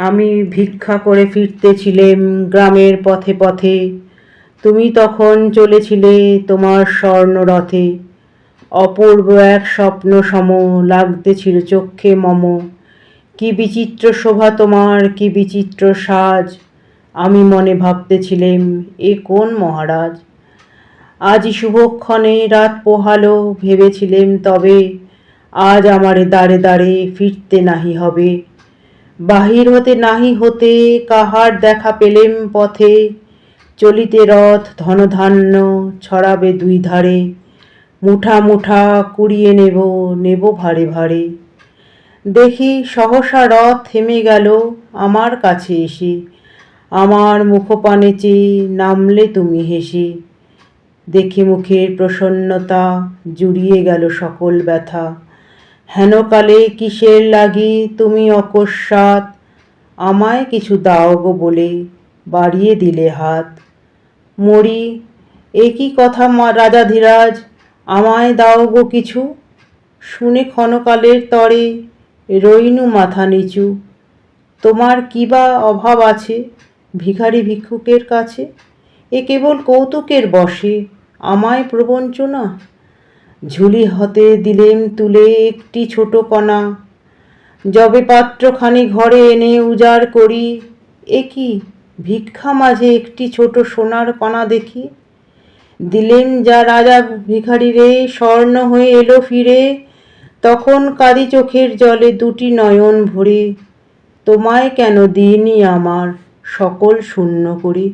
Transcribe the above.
আমি ভিক্ষা করে ফিরতেছিলেম গ্রামের পথে পথে। তুমি তখন চলেছিলে তোমার স্বর্ণরথে। অপূর্ব এক স্বপ্ন সম লাগতেছিল চক্ষে মম। কি বিচিত্র শোভা তোমার, কি বিচিত্র সাজ। আমি মনে ভাবতেছিলেম, এ কোন মহারাজ? আজই শুভক্ষণে রাত পোহালো, ভেবেছিলেম তবে আজ আমারে দাঁড়ে দাঁড়ে ফিরতে নাহি হবে। বাহির হতে নাহি হতে কাহার দেখা পেলেম পথে। চলিতে রথ ধনধান্য ছড়াবে দুই ধারে। মুঠা মুঠা কুড়িয়ে নেব নেব ভারে ভারে। দেখি সহসা রথ থেমে গেল আমার কাছে এসে। আমার মুখপানে চেয়ে নামলে তুমি হেসে। দেখি মুখের প্রসন্নতা জুড়িয়ে গেল সকল ব্যথা। হেনকালে কিসের লাগি তুমি অকস্মাৎ? আমায় কিছু দাও গো বলে বাড়িয়ে দিলে হাত। মরি, এ কি কথা রাজাধিরাজ আমায় দাও গো কিছু। শুনে ক্ষণকালের তরে রইনু মাথা নিচু। তোমার কি বা অভাব আছে ভিখারি ভিক্ষুকের কাছে? এ কেবল কৌতুকের বসে আমায় প্রবঞ্চনা ঝুলি হতে দিলেম তুলে একটি ছোট কণা। যবে পাত্রখানি ঘরে এনে উজাড় করি, এ কি ভিক্ষা মাঝে একটি ছোট সোনার কণা দেখি? দিলেন যা রাজা ভিখারি রে স্বর্ণ হয়ে এলো ফিরে, তখন কাদি চোখের জলে দুটি নয়ন ভরে। তোমায় কেন দিইনি আমার সকল শূন্য করে?